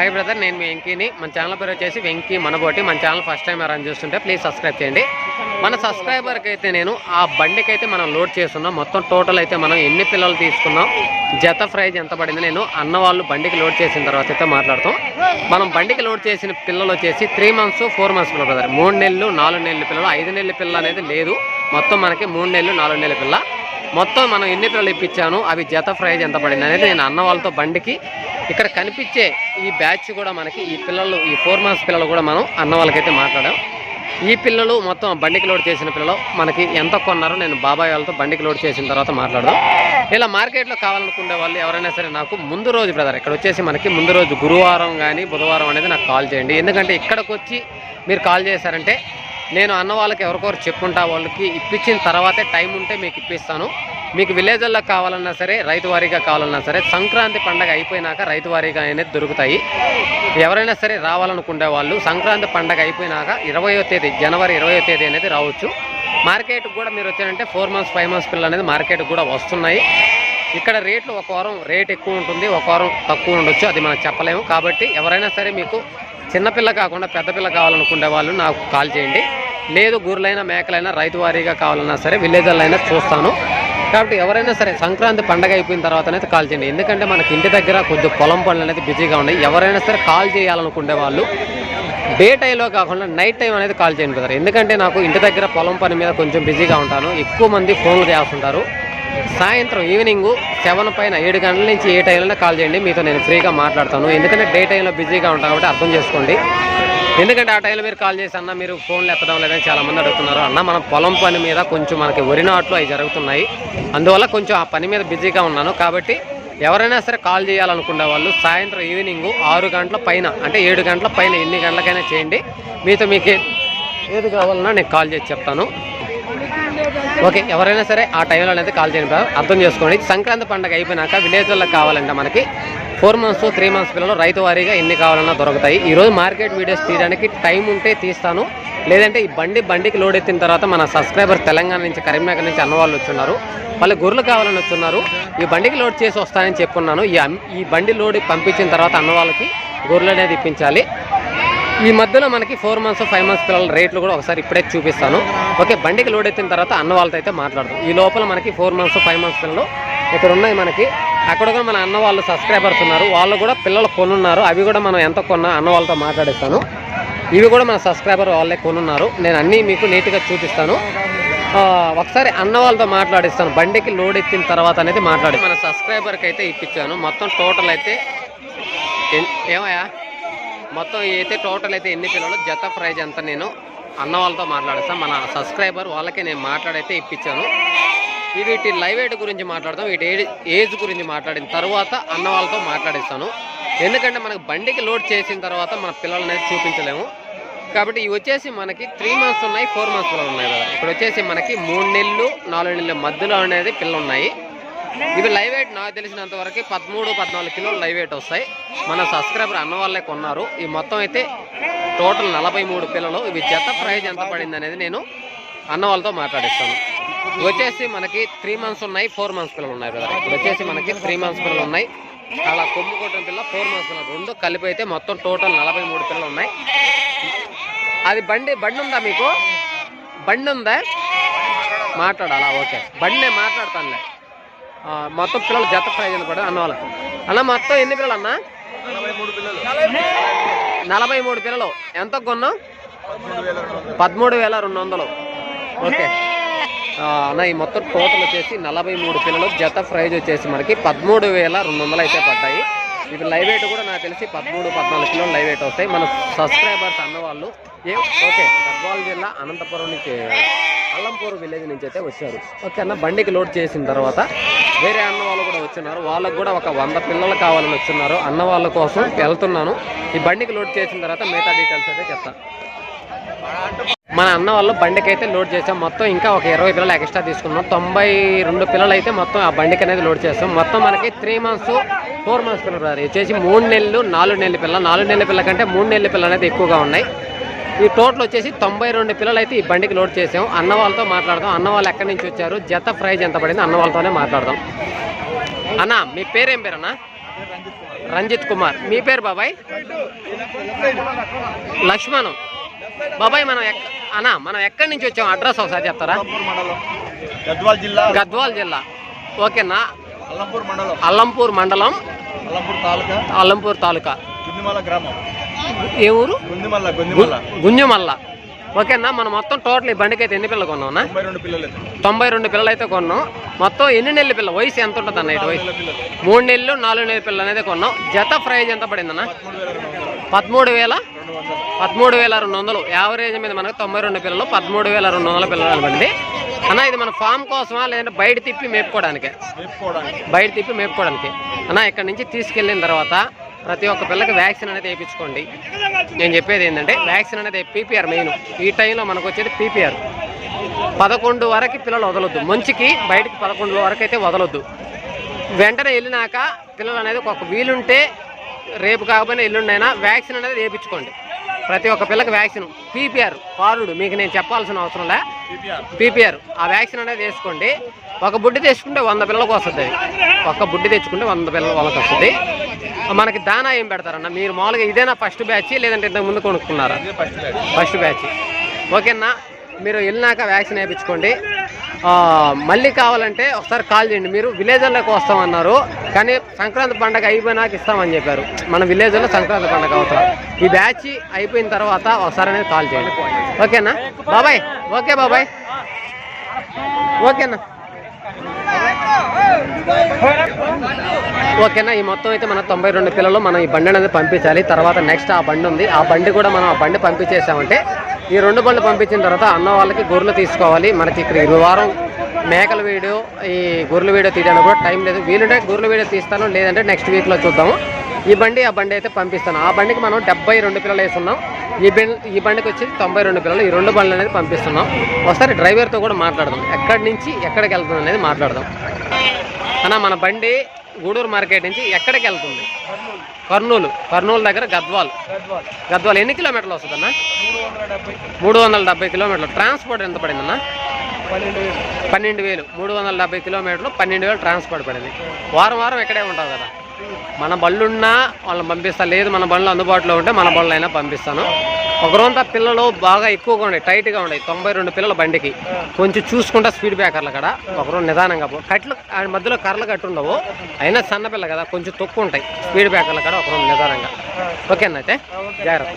Hi brother నేను మీ వెంకీని. మన channel పేరు వచ్చేసి వెంకీ మనబోటి. మన ఛానల్ ఫస్ట్ టైం రన్ చూస్తుంటే ప్లీజ్ సబ్స్క్రైబ్ చేయండి. మన సబ్స్క్రైబర్కి అయితే నేను ఆ బండికి అయితే మనం లోడ్ చేస్తున్నాం. మొత్తం టోటల్ అయితే మనం ఎన్ని పిల్లలు తీసుకున్నాం? జత ప్రైజ్ ఎంత పడింది? నేను అన్న వాళ్ళు బండికి లోడ్ చేసిన తర్వాత అయితే మాట్లాడతాం. మనం బండికి లోడ్ చేసిన పిల్లలు వచ్చేసి త్రీ మంత్స్ ఫోర్ మంత్స్ పిల్లలు బ్రదర్ మూడు నెలలు నాలుగు నెలల పిల్లలు ఐదు నెలల పిల్ల అనేది లేదు. మొత్తం మనకి మూడు నెలలు నాలుగు నెలల పిల్ల. మొత్తం మనం ఎన్ని పిల్లలు ఇప్పించాను? అవి జత ప్రైజ్ ఎంత పడింది అనేది నేను అన్న వాళ్ళతో బండికి ఇక్కడ కనిపించే ఈ బ్యాచ్ కూడా మనకి ఈ పిల్లలు ఈ ఫోర్ మంత్స్ పిల్లలు కూడా మనం అన్న వాళ్ళకైతే మాట్లాడాం. ఈ పిల్లలు మొత్తం బండికి లోడ్ చేసిన పిల్లలు మనకి ఎంత కొన్నారో నేను బాబాయ్ వాళ్ళతో బండికి లోడ్ చేసిన తర్వాత మాట్లాడదాం. ఇలా మార్కెట్లో కావాలనుకునే వాళ్ళు ఎవరైనా సరే నాకు ముందు రోజు బ్రదర్ ఇక్కడ వచ్చేసి మనకి ముందు రోజు గురువారం కానీ బుధవారం అనేది నాకు కాల్ చేయండి. ఎందుకంటే ఇక్కడికి వచ్చి మీరు కాల్ చేశారంటే నేను అన్న వాళ్ళకి ఎవరికొరు చెప్పుకుంటా వాళ్ళకి ఇప్పించిన తర్వాతే టైం ఉంటే మీకు ఇప్పిస్తాను. మీకు విలేజ్ల్లో కావాలన్నా సరే రైతు వారీగా కావాలన్నా సరే సంక్రాంతి పండగ అయిపోయినాక రైతు వారీగా అనేది దొరుకుతాయి. ఎవరైనా సరే రావాలనుకునే వాళ్ళు సంక్రాంతి పండగ అయిపోయినాక ఇరవయో తేదీ జనవరి ఇరవయో తేదీ అనేది రావచ్చు. మార్కెట్కి కూడా మీరు వచ్చారంటే ఫోర్ మంత్స్ ఫైవ్ మంత్స్ పిల్లలు అనేది మార్కెట్కి కూడా వస్తున్నాయి. ఇక్కడ రేట్లు ఒక వారం రేట్ ఎక్కువ ఉంటుంది ఒక వారం తక్కువ ఉండొచ్చు అది మనం చెప్పలేము. కాబట్టి ఎవరైనా సరే మీకు చిన్నపిల్ల కాకుండా పెద్ద పిల్ల కావాలనుకునే వాళ్ళు నాకు కాల్ చేయండి. లేదు గూర్లైనా మేకలైనా రైతు వారీగా కావాలన్నా సరే విలేజ్లో అయినా చూస్తాను. కాబట్టి ఎవరైనా సరే సంక్రాంతి పండగ అయిపోయిన తర్వాత అయితే కాల్ చేయండి. ఎందుకంటే మనకి ఇంటి దగ్గర కొద్దిగా పొలం పనులు అనేది బిజీగా ఉన్నాయి. ఎవరైనా సరే కాల్ చేయాలనుకునే వాళ్ళు డే టైంలో కాకుండా నైట్ టైం అనేది కాల్ చేయండి బ్రదర్. ఎందుకంటే నాకు ఇంటి దగ్గర పొలం పని మీద కొంచెం బిజీగా ఉంటాను. ఎక్కువ మంది ఫోన్లు చేస్తుంటారు. సాయంత్రం ఈవినింగ్ సెవెన్ పైన ఏడు గంటల నుంచి ఏ టైంలో కాల్ చేయండి. మీతో నేను ఫ్రీగా మాట్లాడతాను. ఎందుకంటే డే టైంలో బిజీగా ఉంటాను కాబట్టి అర్థం చేసుకోండి. ఎందుకంటే ఆ టైంలో మీరు కాల్ చేసి అన్న మీరు ఫోన్లు ఎత్తడం లేదని చాలా మంది అడుగుతున్నారు. అన్న మన పొలం పని మీద కొంచెం మనకి వరి నాట్లు అవి జరుగుతున్నాయి. అందువల్ల కొంచెం ఆ పని మీద బిజీగా ఉన్నాను. కాబట్టి ఎవరైనా సరే కాల్ చేయాలనుకునే వాళ్ళు సాయంత్రం ఈవినింగ్ ఆరు గంటల పైన అంటే ఏడు గంటల పైన ఎన్ని గంటలకైనా చేయండి. మీతో మీకు ఏది కావాలన్నా నేను కాల్ చేసి చెప్తాను. ఓకే ఎవరైనా సరే ఆ టైంలో అనేది కాల్ చేయండి అర్థం చేసుకోండి. సంక్రాంతి పండుగ అయిపోయినాక విలేజ్లో కావాలంటే మనకి ఫోర్ మంత్స్ త్రీ మంత్స్ పిల్లలు రైతు వారీగా ఎన్ని కావాలన్నా దొరుకుతాయి. ఈరోజు మార్కెట్ వీడియోస్ తీయడానికి టైం ఉంటే తీస్తాను. లేదంటే ఈ బండి బండికి లోడ్ ఎత్తిన తర్వాత మన సబ్స్క్రైబర్ తెలంగాణ నుంచి కరీంనగర్ నుంచి అన్న వాళ్ళు వచ్చున్నారు. వాళ్ళు గొర్రెలు కావాలని వచ్చున్నారు. ఈ బండికి లోడ్ చేసి వస్తానని చెప్పున్నాను. ఈ ఈ బండి లోడ్ పంపించిన తర్వాత అన్న వాళ్ళకి గొర్రెలు అనేది ఇప్పించాలి. ఈ మధ్యలో మనకి ఫోర్ మంత్స్ ఫైవ్ మంత్స్ పిల్లల రేట్లు కూడా ఒకసారి ఇప్పుడే చూపిస్తాను. ఓకే బండికి లోడ్ ఎత్తిన తర్వాత అన్న వాళ్ళతో అయితే మాట్లాడదాం. ఈ లోపల మనకి ఫోర్ మంత్స్ ఫైవ్ మంత్స్ పిల్లలు ఇక్కడ ఉన్నాయి మనకి. అక్కడ కూడా మన అన్న వాళ్ళు సబ్స్క్రైబర్స్ ఉన్నారు. వాళ్ళు కూడా పిల్లలు కొనున్నారు. అవి కూడా మనం ఎంత కొన్నా అన్న వాళ్ళతో మాట్లాడిస్తాను. ఇవి కూడా మన సబ్స్క్రైబర్ వాళ్ళే కొనున్నారు. నేను అన్నీ మీకు నీట్గా చూపిస్తాను. ఒకసారి అన్న వాళ్ళతో మాట్లాడిస్తాను. బండికి లోడ్ ఎత్తిన తర్వాత అనేది మాట్లాడి మన సబ్స్క్రైబర్కి అయితే ఇప్పించాను. మొత్తం టోటల్ అయితే ఏమయ్యా? మొత్తం అయితే టోటల్ అయితే ఎన్ని పిల్లలు? జత ప్రైజ్ ఎంత నేను అన్న వాళ్ళతో మాట్లాడిస్తాను. మన సబ్స్క్రైబర్ వాళ్ళకి నేను మాట్లాడైతే ఇప్పించాను. వీటి లైవ్ ఎయిట్ గురించి మాట్లాడతాం వీటి ఏజ్ గురించి మాట్లాడిన తర్వాత అన్న వాళ్ళతో మాట్లాడిస్తాను. ఎందుకంటే మనకు బండికి లోడ్ చేసిన తర్వాత మన పిల్లలని చూపించలేము. కాబట్టి ఇవి వచ్చేసి మనకి త్రీ మంత్స్ ఉన్నాయి ఫోర్ మంత్స్ పిల్లలు ఉన్నాయి కదా. ఇప్పుడు వచ్చేసి మనకి మూడు నెలలు నాలుగు నెలల మధ్యలో అనేది పిల్లలు ఉన్నాయి ఇవి లైవ్ ఎయిట్ నాకు తెలిసినంత వరకు పదమూడు పద్నాలుగు కిలోలు లైవ్ ఎయిట్ వస్తాయి. మన సబ్స్క్రైబర్ అన్న వాళ్ళే కొన్నారు. ఈ మొత్తం అయితే టోటల్ నలభై మూడు పిల్లలు. ఇవి జత ప్రైజ్ ఎంత పడింది అనేది నేను అన్న వాళ్ళతో మాట్లాడిస్తాను. వచ్చేసి మనకి త్రీ మంత్స్ ఉన్నాయి ఫోర్ మంత్స్ పిల్లలు ఉన్నాయి బ్రదర్ ఇప్పుడు వచ్చేసి మనకి త్రీ మంత్స్ పిల్లలు ఉన్నాయి. అలా కొమ్ము కొట్టిన పిల్ల ఫోర్ మంత్స్ పిల్లలు రెండు కలిపి అయితే మొత్తం టోటల్ నలభై మూడు పిల్లలు ఉన్నాయి. అది బండి బండి ఉందా మీకు? బండి ఉందా? మాట్లాడాలా? ఓకే. బండి నేను మాట్లాడతానులే. మొత్తం పిల్లలు జత ప్రైజ్ అని కూడా అన్న వాళ్ళకి. అన్న మొత్తం ఎన్ని పిల్లలు అన్న? నలభై మూడు పిల్లలు. ఎంత కొన్నాం పదమూడు వేల రెండు వందలు. ఓకే. అన్న ఈ మొత్తం టోటల్ వచ్చేసి నలభై మూడు పిల్లలు జత ప్రైజ్ వచ్చేసి మనకి పదమూడు వేల రెండు వందలు అయితే పడ్డాయి. ఇవి లైవ్ వెయిట్ కూడా నాకు తెలిసి పదమూడు పద్నాలుగు కిలోలు లైవ్ వెయిట్ వస్తాయి. మన సబ్స్క్రైబర్స్ అన్నవాళ్ళు ఏ ఓకే గద్వాల జిల్లా అనంతపురం నుంచి అల్లంపూర్ విలేజ్ నుంచి అయితే వచ్చారు. ఓకే అన్న బండికి లోడ్ చేసిన తర్వాత వేరే అన్న వాళ్ళు కూడా వచ్చున్నారు వాళ్ళకు కూడా ఒక వంద పిల్లలు కావాలని వచ్చున్నారు అన్న వాళ్ళ కోసం వెళ్తున్నాను. ఈ బండికి లోడ్ చేసిన తర్వాత మిగతా డీటెయిల్స్ అయితే చెప్తాను మన అన్న వాళ్ళు బండికి అయితే లోడ్ చేసాం. మొత్తం ఇంకా ఒక ఇరవై పిల్లలు ఎక్స్ట్రా తీసుకున్నాం. తొంభై రెండు పిల్లలు అయితే మొత్తం ఆ బండికి అనేది లోడ్ చేస్తాం మొత్తం మనకి త్రీ మంత్స్ ఫోర్ మంత్స్ పిల్లలు రాదు వచ్చేసి మూడు నెలలు నాలుగు నెలల పిల్ల నాలుగు నెలల పిల్ల కంటే మూడు నెలల పిల్లలు అనేది ఎక్కువగా ఉన్నాయి. ఈ టోటల్ వచ్చేసి తొంభై రెండు పిల్లలు అయితే ఈ బండికి లోడ్ చేసాం. అన్న వాళ్ళతో మాట్లాడదాం. అన్న వాళ్ళు ఎక్కడి నుంచి వచ్చారు? జత ప్రైజ్ ఎంత పడింది? అన్న వాళ్ళతోనే మాట్లాడదాం. అన్న మీ పేరేం పేరు అన్న? రంజిత్ కుమార్. మీ పేరు బాబాయ్? లక్ష్మణం. బాబాయ్ మనం అన్నా మనం ఎక్కడి నుంచి వచ్చాం? అడ్రస్ ఒకసారి చెప్తారా? గద్వాల్ జిల్లా. గద్వాల్ జిల్లా. ఓకేనా? అల్లంపూర్ మండలం. అల్లంపూర్ మండలం. అల్లంపూర్ తాలూకా? అల్లంపూర్ తాలూకా. గ్రామం. ఏ ఊరు? గుందిమల్ల గుంజమల్ల ఓకేనా? మనం మొత్తం టోటల్ ఈ బండికి అయితే ఎన్ని పిల్లలు కొన్నావునా తొంభై రెండు పిల్లలు. తొంభై రెండు పిల్లలు అయితే కొన్నాం. మొత్తం ఎన్ని నెలల పిల్ల వయసు ఎంత ఉంటుంది అన్న ఇటు వయసు? పిల్లలు పిల్లలు. మూడు నెలలు నాలుగు నెలల పిల్లలు అనేది కొన్నాం. జత ప్రైజ్ ఎంత పడిందన్న? పదమూడు వేల పదమూడు వేల రెండు వందలు. యావరేజ్ మీద మనకు తొంభై రెండు పిల్లలు పదమూడు వేల రెండు వందల పిల్లలు బండి అన్న ఇది మన ఫామ్ కోసమా లేదంటే బయట తిప్పి మేపుకోవడానికి? మేపుకోవడానికి. బయట తిప్పి మేపుకోవడానికి. అన్న ఇక్కడ నుంచి తీసుకెళ్ళిన తర్వాత ప్రతి ఒక్క పిల్లకి వ్యాక్సిన్ అనేది వేయించుకోండి. నేను చెప్పేది ఏంటంటే వ్యాక్సిన్ అనేది పీపీఆర్ మెయిన్ ఈ టైంలో మనకు వచ్చేది పీపీఆర్. పదకొండు వరకు పిల్లలు వదలొద్దు. మంచికి బయటికి పదకొండు వరకు అయితే వదలొద్దు. వెంటనే వెళ్ళినాక పిల్లలు అనేది ఒక వీలుంటే రేపు కాకపోయినా ఎల్లుండైనా వ్యాక్సిన్ అనేది వేయించుకోండి. ప్రతి ఒక్క పిల్లకి వ్యాక్సిన్. పీపీఆర్ పారుడు మీకు నేను చెప్పాల్సిన అవసరం లే. పీపీఆర్. ఆ వ్యాక్సిన్ అనేది వేసుకోండి. ఒక బుడ్డి తెచ్చుకుంటే వంద పిల్లలకు వస్తుంది. ఒక్క బుడ్డి తెచ్చుకుంటే వంద పిల్లల వాళ్ళకి వస్తుంది. మనకి దానా ఏం పెడతారన్న? మీరు మామూలుగా ఇదేనా ఫస్ట్ బ్యాచ్ లేదంటే ఇంతకు ముందు కొనుక్కున్నారా? First batch. First batch. ఓకేనా? మీరు వెళ్ళినాక వ్యాక్సిన్ వేయించుకోండి. మళ్ళీ కావాలంటే ఒకసారి కాల్ చేయండి. మీరు విలేజ్లోకి వస్తామన్నారు కానీ సంక్రాంతి పండగ అయిపోయినాక ఇస్తామని చెప్పారు. మన విలేజ్లో సంక్రాంతి పండగ అవుతాం ఈ బ్యాచ్ అయిపోయిన తర్వాత ఒకసారి అనేది కాల్ చేయండి. ఓకేనా? బాబాయ్ ఓకే బాబాయ్. ఓకేనా? ఓకేనా? ఈ మొత్తం అయితే మన తొంభై రెండు పిల్లలు మనం ఈ బండి అనేది పంపించాలి. తర్వాత నెక్స్ట్ ఆ బండి ఉంది. ఆ బండి కూడా మనం ఆ బండి పంపించేసామంటే ఈ రెండు బండ్లు పంపించిన తర్వాత అన్న వాళ్ళకి గొర్రెలు తీసుకోవాలి. మనకి ఇక్కడ ఈ వారం మేకల వీడియో ఈ గొర్రెల వీడియో తీయడానికి కూడా టైం లేదు. వీలుంటే గొర్రెల వీడియో తీస్తాను లేదంటే నెక్స్ట్ వీక్లో చూద్దాము. ఈ బండి ఆ బండి అయితే పంపిస్తాను. ఆ బండికి మనం డెబ్బై రెండు పిల్లలు వేస్తున్నాం. ఈ బండి ఈ బండికి వచ్చి తొంభై రెండు పిల్లలు ఈ రెండు బండ్లు అనేది పంపిస్తున్నాం. ఒకసారి డ్రైవర్తో కూడా మాట్లాడదాం. ఎక్కడి నుంచి ఎక్కడికి వెళ్తుంది అనేది మాట్లాడదాం. అన్న మన బండి గూడూరు మార్కెట్ నుంచి ఎక్కడికి వెళ్తుంది? కర్నూలు కర్నూలు దగ్గర గద్వాల్. గద్వాల్. గద్వాల్ ఎన్ని కిలోమీటర్లు వస్తుంది అన్న మూడు వందల డెబ్బై కిలోమీటర్లు. ట్రాన్స్పోర్ట్ ఎంత పడిందన్న? పన్నెండు వేలు. మూడు వందల డెబ్బై కిలోమీటర్లు పన్నెండు వేలు ట్రాన్స్పోర్ట్ పడింది. వారం వారం ఇక్కడే ఉంటావు కదా. మన బళ్ళున్నా వాళ్ళని పంపిస్తా. లేదు మన బండ్లు అందుబాటులో ఉంటే మన బళ్ళు అయినా పంపిస్తాను. ఒక రోజంతా పిల్లలు బాగా ఎక్కువగా ఉన్నాయి టైట్గా ఉన్నాయి. తొంభై రెండు పిల్లల బండికి. కొంచెం చూసుకుంటా స్పీడ్ బ్రేకర్లు కూడా ఒకరోజు నిదానంగా పో. కట్లు మధ్యలో కర్రలు కట్టి ఉండవు. అయినా సన్న పిల్ల కదా కొంచెం తక్కువ ఉంటాయి. స్పీడ్ బ్రేకర్లు కూడా ఒకరోజు నిదానంగా. ఓకేనా అయితే? జాగ్రత్త.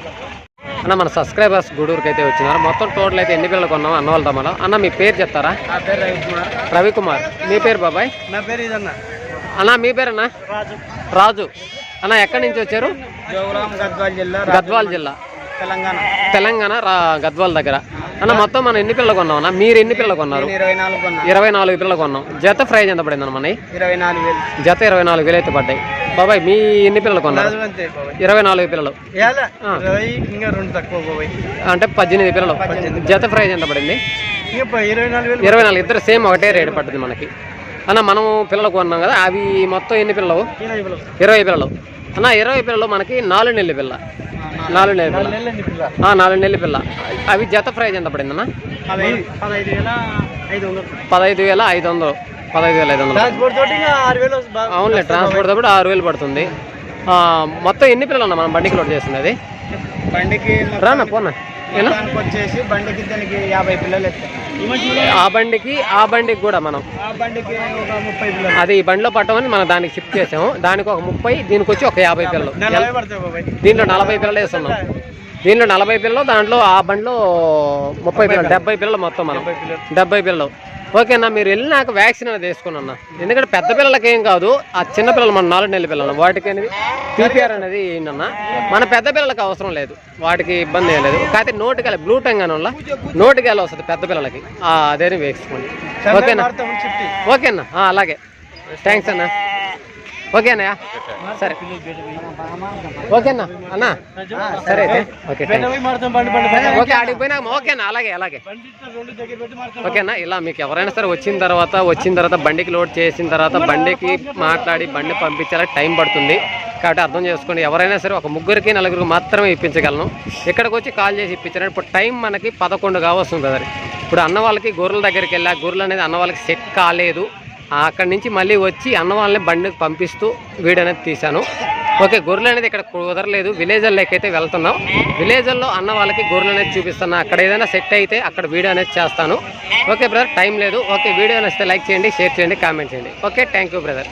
అన్న మన సబ్స్క్రైబర్స్ గూడూరుకి అయితే వచ్చినారు. మొత్తం టోటల్ అయితే ఎన్ని పిల్లలు కొన్నాం అన్న వాళ్ళ అన్న మీ పేరు చెప్తారా? రవికుమార్. మీ పేరు బాబాయ్? నా పేరు ఇదన్న. అన్న మీ పేరన్నా? రాజు. రాజు. అన్న ఎక్కడి నుంచి వచ్చారు? గద్వాల్ జిల్లా గద్వాల్ జిల్లా. తెలంగాణ. తెలంగాణ గద్వాల్ దగ్గర. అన్న మొత్తం మనం ఎన్ని పిల్లలు కొన్నాం అన్న? మీరు ఎన్ని పిల్లలు కొన్నారు? నేను ఇరవై నాలుగు పిల్లలు కొన్నాం. జత ప్రైజ్ ఎంత పడింది అన్న ఇరవై నాలుగు జత ఇరవై నాలుగు వేలు అయితే పడ్డాయి. బాబాయ్ మీ ఎన్ని పిల్లలు కొన్నారు? ఇరవై నాలుగు పిల్లలు. అంటే పద్దెనిమిది పిల్లలు. జత ప్రైజ్ ఎంత పడింది? ఇరవై నాలుగు ఇరవై నాలుగు ఇద్దరు సేమ్ ఒకటే రేటు పడుతుంది మనకి. అన్న మనం పిల్లలు కొన్నాం కదా అవి మొత్తం ఎన్ని పిల్లలు? ఇరవై పిల్లలు. అన్న ఇరవై పిల్లలు మనకి నాలుగు నెలల పిల్ల. నాలుగు నెలల పిల్ల. నాలుగు నెలల పిల్ల. అవి జత ప్రైజ్ ఎంత పడింది అన్న? పదహైదు వేల ఐదు వందలు. పదహైదు వేల ఐదు వందలు. అవునులే ట్రాన్స్పోర్ట్ కూడా ఆరు వేలు పడుతుంది. మొత్తం ఎన్ని పిల్లలు అన్న మనం బండికి లోడ్ చేస్తుంది అది బండికి రానా పోనా? వచ్చేసి బండికి దానికి యాభై పిల్లలు ఆ బండికి ఆ బండికి కూడా మనం. ఆ బండికి ఒక ముప్పై పిల్లలు. అది ఈ బండిలో పట్టమని మనం దానికి షిఫ్ట్ చేసాము. దానికి ఒక ముప్పై దీనికి వచ్చి ఒక యాభై పిల్లలు. దీంట్లో నలభై పిల్లలు వేస్తున్నాం. దీంట్లో నలభై పిల్లలు దాంట్లో ఆ బండిలో ముప్పై పిల్లలు డెబ్బై పిల్లలు మొత్తం మనం. డెబ్బై పిల్లలు. ఓకేనా మీరు వెళ్ళినాక వ్యాక్సిన్ అనేది వేసుకుని అన్న ఎందుకంటే పెద్ద పిల్లలకి ఏం కాదు ఆ చిన్న పిల్లలు మన నాలుగు నెలల పిల్లలు వాటికి అనేది పీపీఆర్ అనేది ఏంటన్నా మన పెద్ద పిల్లలకి అవసరం లేదు. వాటికి ఇబ్బంది ఏం లేదు. కాకపోతే నోటికి వెళ్ళి బ్లూ టంగ్ అని వల్ల నోటికి వెళ్ళి వస్తుంది పెద్ద పిల్లలకి. ఆ, అదేని వేసుకోండి. ఓకేనా? ఓకేనా? అలాగే. థ్యాంక్స్ అన్న. ఓకేనా సరే. ఓకేనా అన్న. సరే అయితే. ఓకే ఓకే ఆడికి పోయినా ఓకేనా అలాగే అలాగే. ఓకేనా ఇలా మీకు ఎవరైనా సరే వచ్చిన తర్వాత వచ్చిన తర్వాత బండికి లోడ్ చేసిన తర్వాత బండికి మాట్లాడి బండి పంపించాలి టైం పడుతుంది. కాబట్టి అర్థం చేసుకోండి ఎవరైనా సరే ఒక ముగ్గురికి నలుగురికి మాత్రమే ఇప్పించగలను. ఇక్కడికి వచ్చి కాల్ చేసి ఇప్పించారు ఇప్పుడు టైం మనకి పదకొండు కావస్తుంది కదా ఇప్పుడు అన్న వాళ్ళకి గొర్రెల దగ్గరికి వెళ్ళా గొర్రెలు అనేది అన్న వాళ్ళకి సెట్ కాలేదు. అక్కడి నుంచి మళ్ళీ వచ్చి అన్న వాళ్ళని బండికి పంపిస్తూ వీడియో అనేది తీశాను. ఓకే గొర్రెలు అనేది ఇక్కడ కుదరలేదు. విలేజ్లోకి అయితే వెళ్తున్నాం. విలేజ్లో అన్న వాళ్ళకి గొర్రెలు అనేది చూపిస్తున్నా. అక్కడ ఏదైనా సెట్ అయితే అక్కడ వీడియో అనేది చేస్తాను. ఓకే బ్రదర్ టైం లేదు. ఓకే వీడియో నచ్చితే లైక్ చేయండి షేర్ చేయండి కామెంట్ చేయండి. Okay thank you brother